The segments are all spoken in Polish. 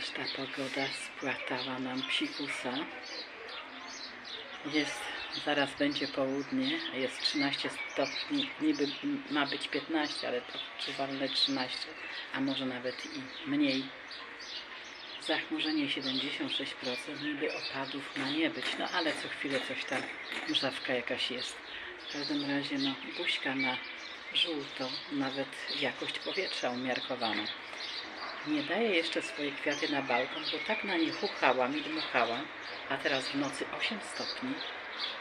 Ależ ta pogoda spłatała nam psikusa. Jest, zaraz będzie południe, jest 13 stopni, niby ma być 15, ale to czuwalne 13, a może nawet i mniej. Zachmurzenie 76%, niby opadów ma nie być, no ale co chwilę coś tam, mrzawka jakaś jest. W każdym razie, no, buźka na żółto, nawet jakość powietrza umiarkowana. Nie daję jeszcze swoje kwiaty na balkon, bo tak na nie chuchałam i dmuchałam, a teraz w nocy 8 stopni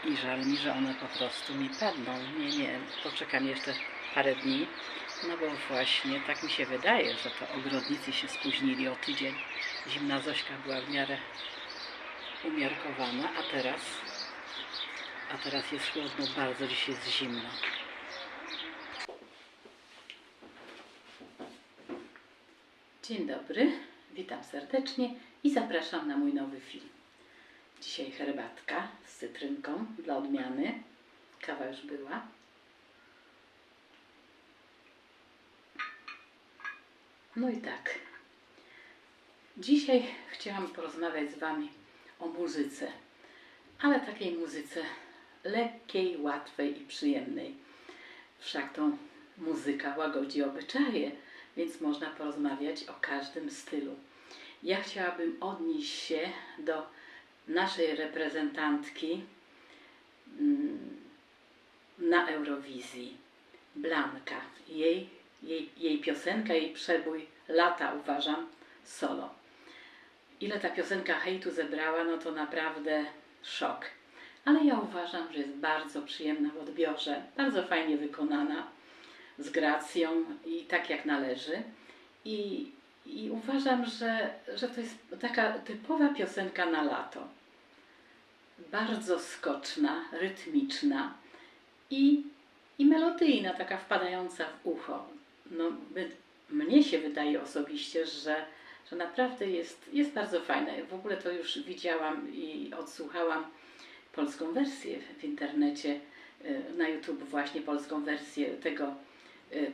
i żal mi, że one po prostu mi padną. Nie, nie, poczekam jeszcze parę dni, no bo właśnie tak mi się wydaje, że to ogrodnicy się spóźnili o tydzień. Zimna Zośka była w miarę umiarkowana, a teraz, a teraz jest chłodno, bardzo dziś jest zimno. Dzień dobry, witam serdecznie i zapraszam na mój nowy film. Dzisiaj herbatka z cytrynką dla odmiany. Kawa już była. No i tak. Dzisiaj chciałam porozmawiać z Wami o muzyce, ale takiej muzyce lekkiej, łatwej i przyjemnej. Wszak to muzyka łagodzi obyczaje, więc można porozmawiać o każdym stylu. Ja chciałabym odnieść się do naszej reprezentantki mm, na Eurowizji, Blanka. Jej, jej, jej piosenka, jej przebój lata uważam solo. Ile ta piosenka hejtu zebrała, no to naprawdę szok. Ale ja uważam, że jest bardzo przyjemna w odbiorze, bardzo fajnie wykonana, z gracją i tak jak należy. I, i uważam, że, że to jest taka typowa piosenka na lato. Bardzo skoczna, rytmiczna i, i melodyjna, taka wpadająca w ucho. No, my, mnie się wydaje osobiście, że, że naprawdę jest, jest bardzo fajna. W ogóle to już widziałam i odsłuchałam polską wersję w internecie, y, na YouTube właśnie polską wersję tego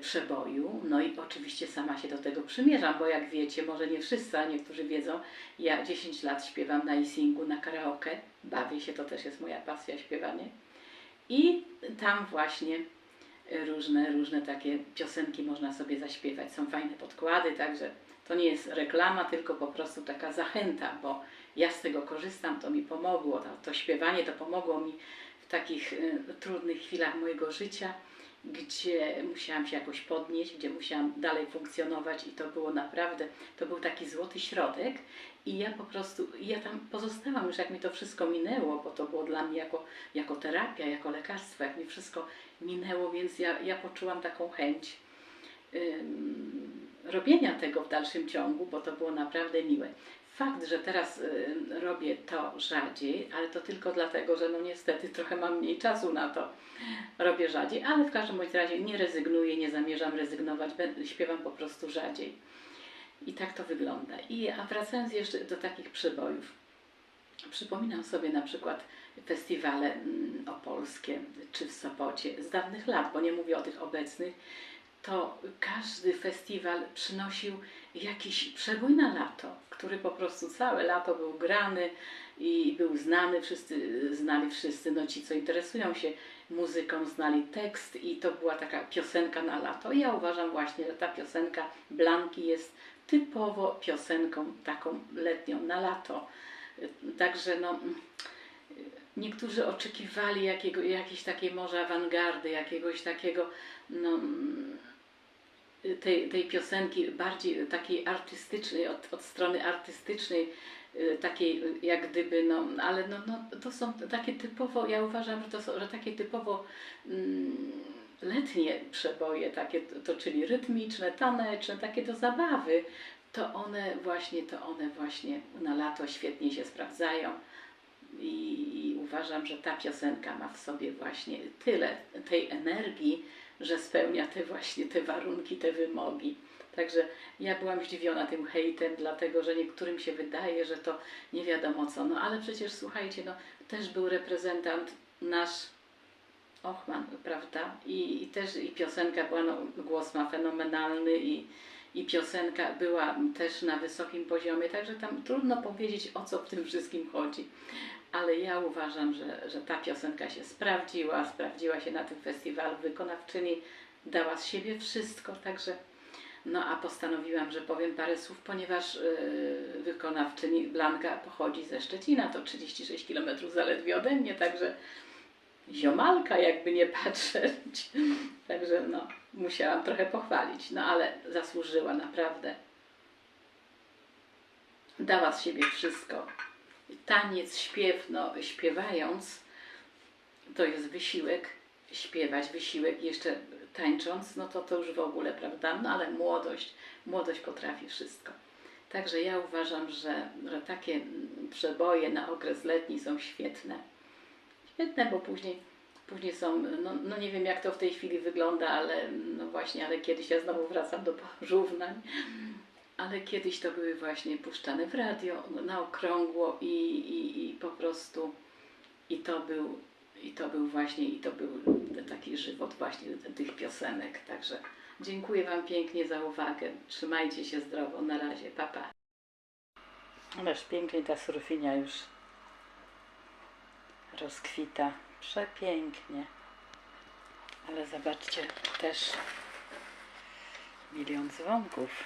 przeboju. No i oczywiście sama się do tego przymierzam, bo jak wiecie, może nie wszyscy, a niektórzy wiedzą, ja 10 lat śpiewam na e-singu, na karaoke, bawię się, to też jest moja pasja śpiewanie. I tam właśnie różne, różne takie piosenki można sobie zaśpiewać. Są fajne podkłady, także to nie jest reklama, tylko po prostu taka zachęta, bo ja z tego korzystam, to mi pomogło. To, to śpiewanie to pomogło mi w takich y, trudnych chwilach mojego życia, gdzie musiałam się jakoś podnieść, gdzie musiałam dalej funkcjonować i to było naprawdę, to był taki złoty środek i ja po prostu, ja tam pozostałam już jak mi to wszystko minęło, bo to było dla mnie jako, jako terapia, jako lekarstwo, jak mi wszystko minęło, więc ja, ja poczułam taką chęć ym, robienia tego w dalszym ciągu, bo to było naprawdę miłe. Fakt, że teraz y, robię to rzadziej, ale to tylko dlatego, że no niestety trochę mam mniej czasu na to. Robię rzadziej, ale w każdym bądź razie nie rezygnuję, nie zamierzam rezygnować, śpiewam po prostu rzadziej. I tak to wygląda. I, a wracając jeszcze do takich przebojów. Przypominam sobie na przykład festiwale mm, opolskie czy w Sopocie z dawnych lat, bo nie mówię o tych obecnych, to każdy festiwal przynosił jakiś przebój na lato, który po prostu całe lato był grany i był znany, wszyscy znali wszyscy, no ci co interesują się muzyką, znali tekst i to była taka piosenka na lato. Ja uważam właśnie, że ta piosenka Blanki jest typowo piosenką taką letnią na lato. Także no niektórzy oczekiwali jakiego, jakiejś takiej może awangardy, jakiegoś takiego no, tej, tej piosenki bardziej takiej artystycznej, od, od strony artystycznej, y, takiej jak gdyby, no, ale no, no, to są takie typowo, ja uważam, że to są że takie typowo mm, letnie przeboje, takie to, czyli rytmiczne, taneczne, takie do zabawy, to one właśnie, to one właśnie na lato świetnie się sprawdzają. I, I uważam, że ta piosenka ma w sobie właśnie tyle tej energii, że spełnia te właśnie te warunki, te wymogi. Także ja byłam zdziwiona tym hejtem, dlatego że niektórym się wydaje, że to nie wiadomo co. No ale przecież słuchajcie, no też był reprezentant nasz Ochman, prawda? I, i też i piosenka była, no, głos ma fenomenalny i, i piosenka była też na wysokim poziomie, także tam trudno powiedzieć o co w tym wszystkim chodzi. Ale ja uważam, że, że ta piosenka się sprawdziła, sprawdziła się na tym festiwalu. Wykonawczyni dała z siebie wszystko, także no a postanowiłam, że powiem parę słów, ponieważ yy, wykonawczyni Blanka pochodzi ze Szczecina, to 36 km zaledwie ode mnie, także ziomalka jakby nie patrzeć. Także no, musiałam trochę pochwalić, no ale zasłużyła naprawdę. Dała z siebie wszystko. Taniec, śpiew, no śpiewając to jest wysiłek, śpiewać wysiłek, jeszcze tańcząc, no to to już w ogóle, prawda? No ale młodość, młodość potrafi wszystko. Także ja uważam, że, że takie przeboje na okres letni są świetne. Świetne, bo później, później są, no, no nie wiem jak to w tej chwili wygląda, ale no właśnie, ale kiedyś ja znowu wracam do porównań, ale kiedyś to były właśnie puszczane w radio na okrągło i, i, i po prostu i to był i to był właśnie i to był taki żywot właśnie tych piosenek. Także dziękuję Wam pięknie za uwagę. Trzymajcie się zdrowo. Na razie. Papa. Pa. Ależ pięknie ta surfinia już rozkwita. Przepięknie. Ale zobaczcie też milion dzwonków.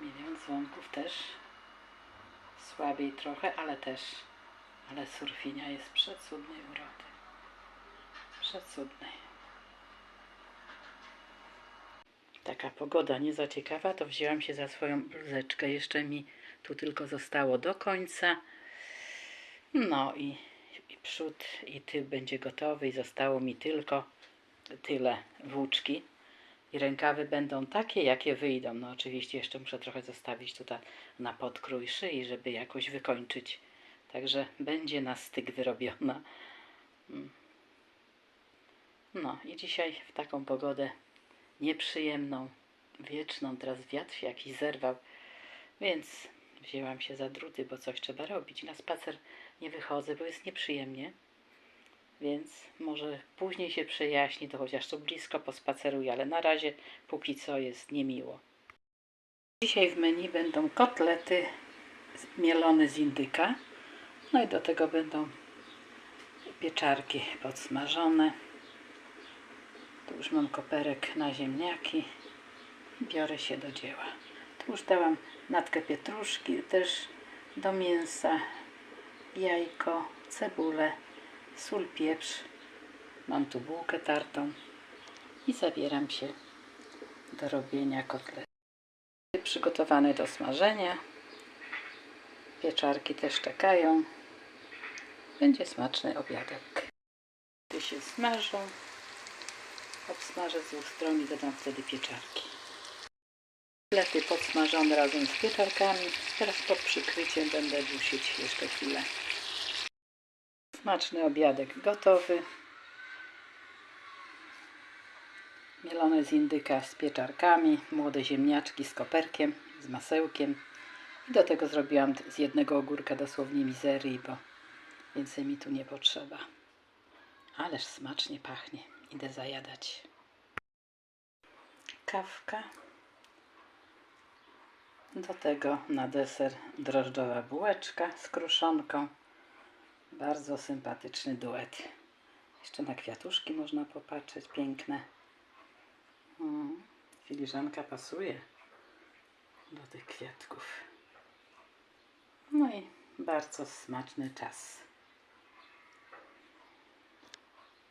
Milion dzwonków też słabiej trochę, ale też ale surfinia jest przecudnej urody. Przecudnej. Taka pogoda nie za ciekawa, to wzięłam się za swoją bluzeczkę. Jeszcze mi tu tylko zostało do końca. No i, i przód i tył będzie gotowy i zostało mi tylko tyle włóczki. I rękawy będą takie, jakie wyjdą. No oczywiście jeszcze muszę trochę zostawić tutaj na podkrój szyi, żeby jakoś wykończyć Także będzie na styk wyrobiona. Mm. No i dzisiaj w taką pogodę nieprzyjemną, wieczną, teraz wiatr się jakiś zerwał, więc wzięłam się za druty, bo coś trzeba robić. Na spacer nie wychodzę, bo jest nieprzyjemnie, więc może później się przejaśni, to chociaż tu blisko pospaceruję, ale na razie póki co jest niemiło. Dzisiaj w menu będą kotlety mielone z indyka no i do tego będą pieczarki podsmażone. Tu już mam koperek na ziemniaki. Biorę się do dzieła. Tu już dałam natkę pietruszki też do mięsa, jajko, cebulę, sól, pieprz. Mam tu bułkę tartą i zabieram się do robienia kotletu. Przygotowane do smażenia. Pieczarki też czekają. Będzie smaczny obiadek. Gdy się smażą, obsmażę z dwóch stron i dodam wtedy pieczarki. Kotlety podsmażone razem z pieczarkami. Teraz pod przykryciem będę dusić jeszcze chwilę. Smaczny obiadek gotowy. Mielone z indyka z pieczarkami, młode ziemniaczki z koperkiem, z masełkiem. I do tego zrobiłam z jednego ogórka dosłownie mizerii, bo Więcej mi tu nie potrzeba. Ależ smacznie pachnie. Idę zajadać. Kawka. Do tego na deser drożdżowa bułeczka z kruszonką. Bardzo sympatyczny duet. Jeszcze na kwiatuszki można popatrzeć. Piękne. Mm, filiżanka pasuje do tych kwiatków. No i bardzo smaczny czas.